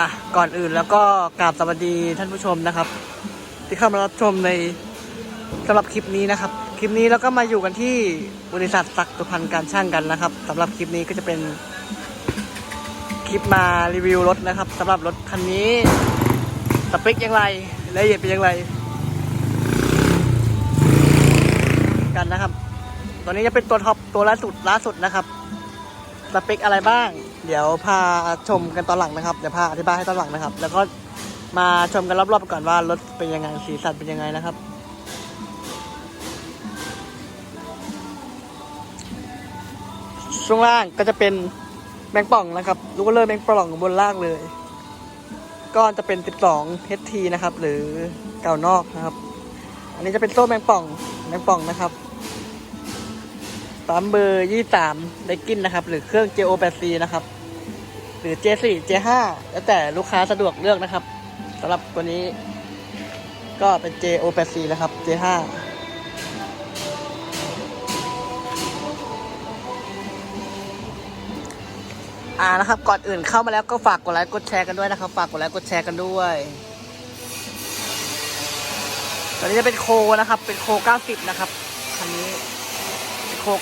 อะก่อนอื่นแล้วก็กราบสวัสดีท่านผู้ชมนะครับ ที่เข้ามารับชมในสำหรับคลิปนี้นะครับ คลิปนี้เราก็มาอยู่กันที่บริษัทศักดุพรรณการช่างกันนะครับสำหรับคลิปนี้ก็จะเป็นคลิปมารีวิวรถนะครับสำหรับรถคันนี้สเปคอย่างไรรายละเอียดเป็นอย่างไร กันนะครับตัวนี้จะเป็นตัวท็อปตัวล่าสุดล่าสุดนะครับ สเปคอะไรบ้าง เดี๋ยวพาชมกันตอนหลังนะครับ เดี๋ยวพาอธิบายให้ตอนหลังนะครับ แล้วก็มาชมกันรอบๆก่อนว่ารถเป็นยังไง สีสันเป็นยังไงนะครับ ช่วงล่างก็จะเป็นแมงป่องนะครับ ลูกเลื่อนแมงป่องบนล่างเลยก็จะเป็น 12 HT นะครับ หรือเก่านอกนะครับ อันนี้จะเป็นโซ่แมงป่อง แมงป่องนะครับ ปั๊มเบอร์ยี่สามไดกินนะครับ หรือเครื่อง JO 8 C นะครับ หรือ J4 J5 แล้วแต่ลูกค้าสะดวกเลือกนะครับสำหรับตัวนี้ ก็เป็น JO 8 C นะครับ J5 อ่านะครับ ก่อนอื่นเข้ามาแล้วก็ฝากกดไลค์กดแชร์กันด้วยนะครับ ฝากกดไลค์กดแชร์กันด้วยตอนนี้จะเป็นโคนะครับ เป็นโค 90 นะครับ คันนี้ โค90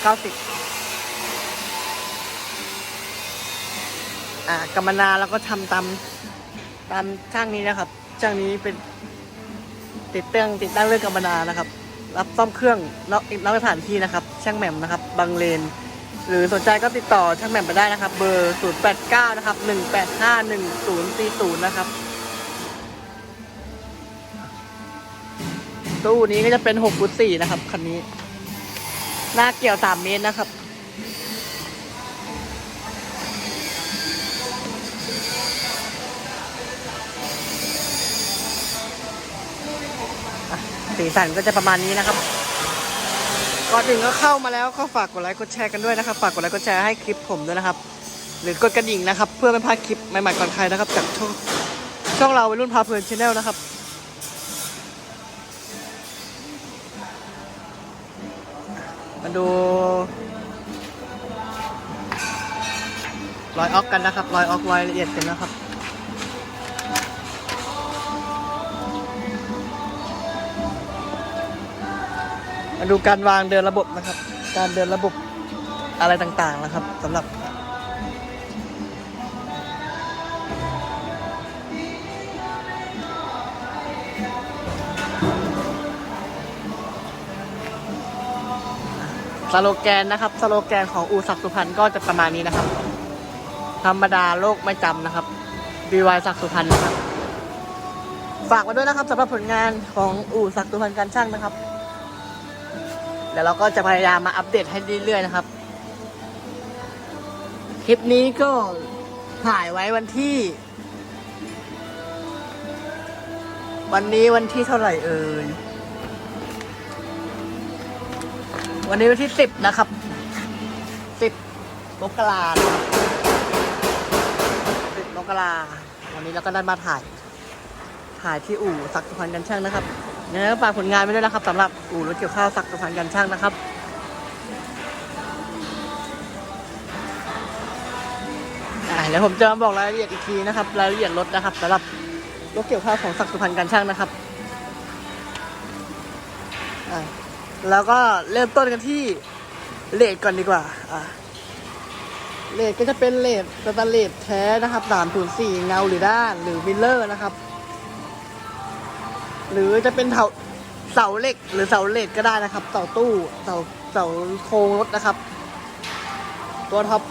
อ่ากรรมนาแล้วก็ทำตามตามช่างนี้นะครับ ช่างนี้เป็น ติดตั้งติดตั้งเรื่องกรรมนานะครับ รับซ่อมเครื่องนอกนอกสถานที่นะครับ ช่างแหม่มนะครับ บางเลน หรือสนใจก็ติดต่อช่างแหม่มไปได้นะครับ เบอร์ 089 นะครับ 1851040 นะครับตู้นี้ก็จะเป็น6ฟุต4นะครับคันนี้ หน้าเกี่ยว3เมตรนะครับ สีสันก็จะประมาณนี้นะครับ ก่อนอื่นก็เข้ามาแล้วก็ฝากกดไลค์กดแชร์กันด้วยนะครับ ฝากกดไลค์กดแชร์ให้คลิปผมด้วยนะครับ หรือกดกระดิ่งนะครับ เพื่อไม่พลาดคลิปใหม่ๆก่อนใครนะครับ จากช่องช่องเราวัยรุ่นพาเพลินชาแนลนะครับ มาดูรอยออกกันนะครับรอยออกรอยละเอียดกันนะครับมาดูการวางเดินระบบนะครับ การเดินระบบอะไรต่างๆนะครับสำหรับ สโลแกนนะครับสโลแกนของอู่ศักดิ์สุพรรณก็จะประมาณนี้นะครับ ธรรมดาโลกไม่จำนะครับ BY ศักดิ์สุพรรณนะครับ ฝากไว้ด้วยนะครับสำหรับผลงานของอู่ศักดิ์สุพรรณการช่างนะครับเดี๋ยวเราก็จะพยายามมาอัปเดตให้เรื่อยๆนะครับ คลิปนี้ก็ถ่ายไว้วันที่ วันนี้วันที่เท่าไหร่เอ่ย วันนี้วันที่สิบนะครับสิบมกราสิบมกราวันนี้เราก็ได้มาถ่าย ถ่ายที่อู่ศักสุพรรณกันช่างนะครับยังไงก็ฝากผลงานไว้ด้วยนะครับสำหรับอู่รถเกี่ยวข้าวศักสุพรรณกันช่างนะครับอ่าเดี๋ยวผมจะมาบอกรายละเอียดอีกทีนะครับ รายละเอียดรถนะครับสำหรับรถเกี่ยวข้าวของศักสุพรรณกันช่างนะครับ แล้วก็เริ่มต้นกันที่เลทก่อนดีกว่า อ่าเลทก็จะเป็นเลทสแตนเลสแท้นะครับ304เงาหรือด้าน หรือมิลเลอร์นะครับ หรือจะเป็นเสาเสาเหล็ก หรือเสาเหล็กก็ได้นะครับ เสาตู้เสาเสาโครงรถนะครับ ตัวท็อป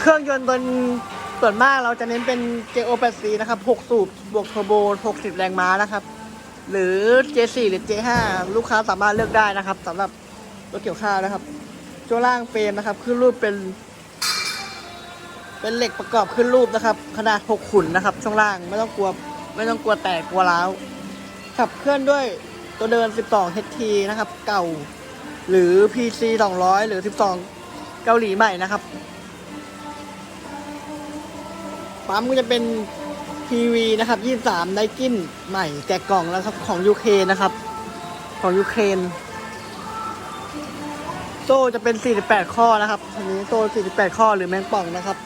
เครื่องยนต์ตัวส่วนมากเราจะเน้นเป็น JO 8 c นะครับ 6 สูบบวกเทอร์โบ 60 แรงม้านะครับ หรือ J4 หรือ J5 ลูกค้าสามารถเลือกได้นะครับสำหรับรถเกี่ยวข้าวนะครับช่วงล่างเฟรมนะครับขึ้นรูปเป็น เป็นเหล็กประกอบขึ้นรูปนะครับ ขนาด 6 ขุนนะครับ ช่วงล่างไม่ต้องกลัวไม่ต้องกลัวแตกกลัวร้าวขับเคลื่อนด้วยตัวเดิน 12 HT นะครับ เก่า หรือ PC 200 หรือ 12 เกาหลีใหม่นะครับปั๊มก็จะเป็น PV นะครับ23ไดกินใหม่แกะกล่องแล้วครับของยูเครนนะครับ ของยูเครนโซ่จะเป็น 48 ข้อนะครับอันนี้โซ่ 48 ข้อหรือแมงป่องนะครับ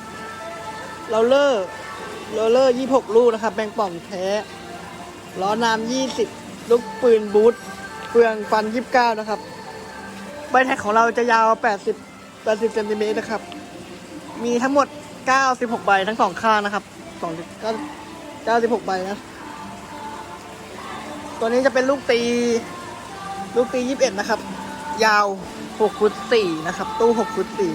เราเลอร์โรลเลอร์ยี่หกลูกนะครับแบงป่องแท้ล้อนามยี่สิบลูกปืนบูทเฟืองฟันยี่สิบเก้านะครับ ใบแท็กของเราจะยาวแปดสิบแปดสิบเซนติเมตรนะครับ มีทั้งหมดเก้าสิบหกใบทั้งสองข้างนะครับสอ งเก้าเก้าสิบหกใบนะ ตัวนี้จะเป็นลูกตี ลูกตียี่สิบเอ็ดนะครับ ยาวหกฟุตสี่นะครับ ตู้หกฟุตสี่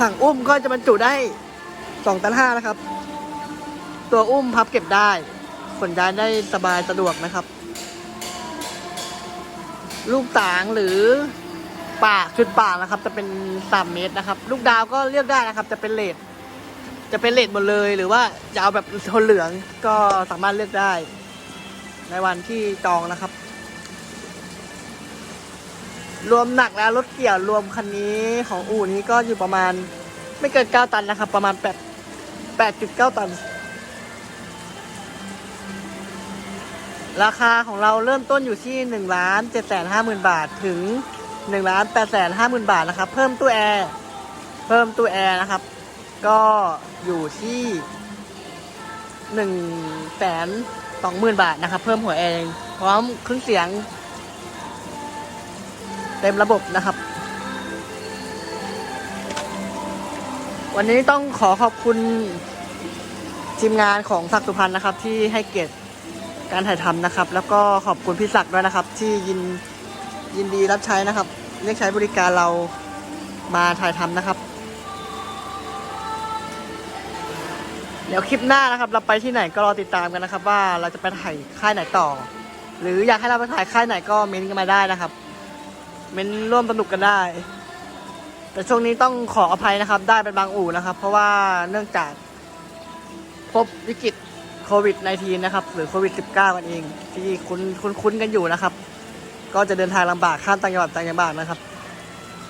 ถังอุ้มก็จะบรรจุได้สองตันห้านะครับ ตัวอุ้มพับเก็บได้ขนย้ายได้สบายสะดวกนะครับ ลูกต่างหรือ ปากชุดปากนะครับ จะเป็นสามเมตรนะครับ ลูกดาวก็เลือกได้นะครับ จะเป็นเลดจะเป็นเลดหมดเลยหรือว่าจะเอาแบบโทนเหลืองก็สามารถเลือกได้ ในวันที่จองนะครับ รวมหนักแล้วรถเกี่ยวรวมคันนี้ของอู่นี้ก็อยู่ประมาณ ไม่เกินเก้าตันนะครับ ประมาณแปดแปดจุดเก้าตัน ราคาของเราเริ่มต้นอยู่ที่หนึ่งล้านเจ็ดแสนห้าหมื่นบาทถึง หนึ่งล้านแปดแสนห้าหมื่นบาทนะครับ เพิ่มตู้แอร์เพิ่มตู้แอร์นะครับ ก็อยู่ที่หนึ่งแสนสองหมื่นบาทนะครับ เพิ่มหัวแอร์พร้อมเครื่องเสียง เต็มระบบนะครับ วันนี้ต้องขอขอบคุณทีมงานของศักสุพรรณนะครับ ที่ให้เกียรติการถ่ายทำนะครับ แล้วก็ขอบคุณพี่ศักด้วยนะครับ ที่ยิน ยินดีรับใช้นะครับ เรียกใช้บริการเรามาถ่ายทำนะครับ เดี๋ยวคลิปหน้านะครับ เราไปที่ไหนก็รอติดตามกันนะครับ ว่าเราจะไปถ่ายค่ายไหนต่อ หรืออยากให้เราไปถ่ายค่ายไหนก็เมนต์กันมาได้นะครับ เมนร่วมสนุกกันได้ แต่ช่วงนี้ต้องขออภัยนะครับ ได้เป็นบางอู่นะครับ เพราะว่าเนื่องจากพบวิกฤตโควิด -19 นะครับ หรือโควิด -19 กันเอง ที่คุ้นคุ้นกันอยู่นะครับ ก็จะเดินทางลำบากข้ามต่างจังหวัดต่างจังหวัดนะครับ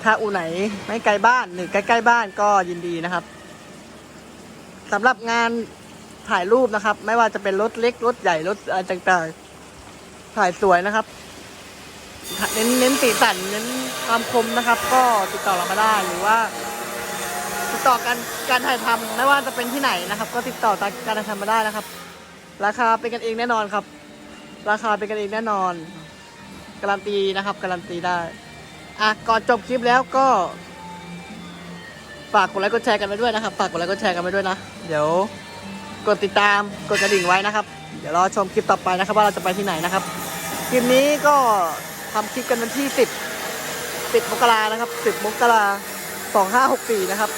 ถ้าอู่ไหนไม่ไกลบ้านหรือใกล้ๆบ้านก็ยินดีนะครับสำหรับงานถ่ายรูปนะครับ ไม่ว่าจะเป็นรถเล็กรถใหญ่รถอะไรต่างๆ ถ่ายสวยนะครับ เน้นเน้นสีสันเน้นความคมนะครับ ก็ติดต่อเรามาได้หรือว่า ติดต่อการการถ่ายทำไม่ว่าจะเป็นที่ไหนนะครับ ก็ติดต่อการถ่ายทำมาได้นะครับ ราคาเป็นกันเองแน่นอนครับ ราคาเป็นกันเองแน่นอน การันตีนะครับ การันตีได้ อะ ก่อนจบคลิปแล้วก็ ฝากกดไลค์กดแชร์กันไปด้วยนะครับ ฝากกดไลค์กดแชร์กันไปด้วยนะ เดี๋ยว กดติดตาม กดกระดิ่งไว้นะครับ เดี๋ยวรอชมคลิปต่อไปนะครับ ว่าเราจะไปที่ไหนนะครับ คลิปนี้ก็ทำคลิปกันวันที่ 10 10มกรานะครับ 10มกรา2564 นะครับ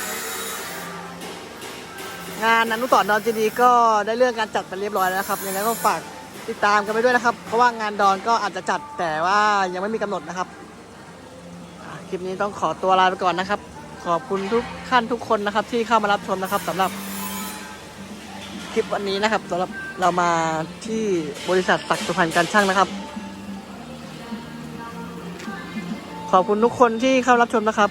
งานอนุสรณ์ดอนเจดีก็ได้เรื่องการจัดไปเรียบร้อยแล้วนะครับยังไงก็ฝาก ติดตามกันไปด้วยนะครับ เพราะว่างานดอนก็อาจจะจัดแต่ว่ายังไม่มีกำหนดนะครับคลิปนี้ต้องขอตัวลาไปก่อนนะครับ ขอบคุณทุกท่านทุกคนนะครับ ที่เข้ามารับชมนะครับสำหรับคลิปวันนี้นะครับสำหรับเรามาที่บริษัทศักสุพรรณการช่างนะครับ ขอบคุณทุกคนที่เข้ารับชมนะครับ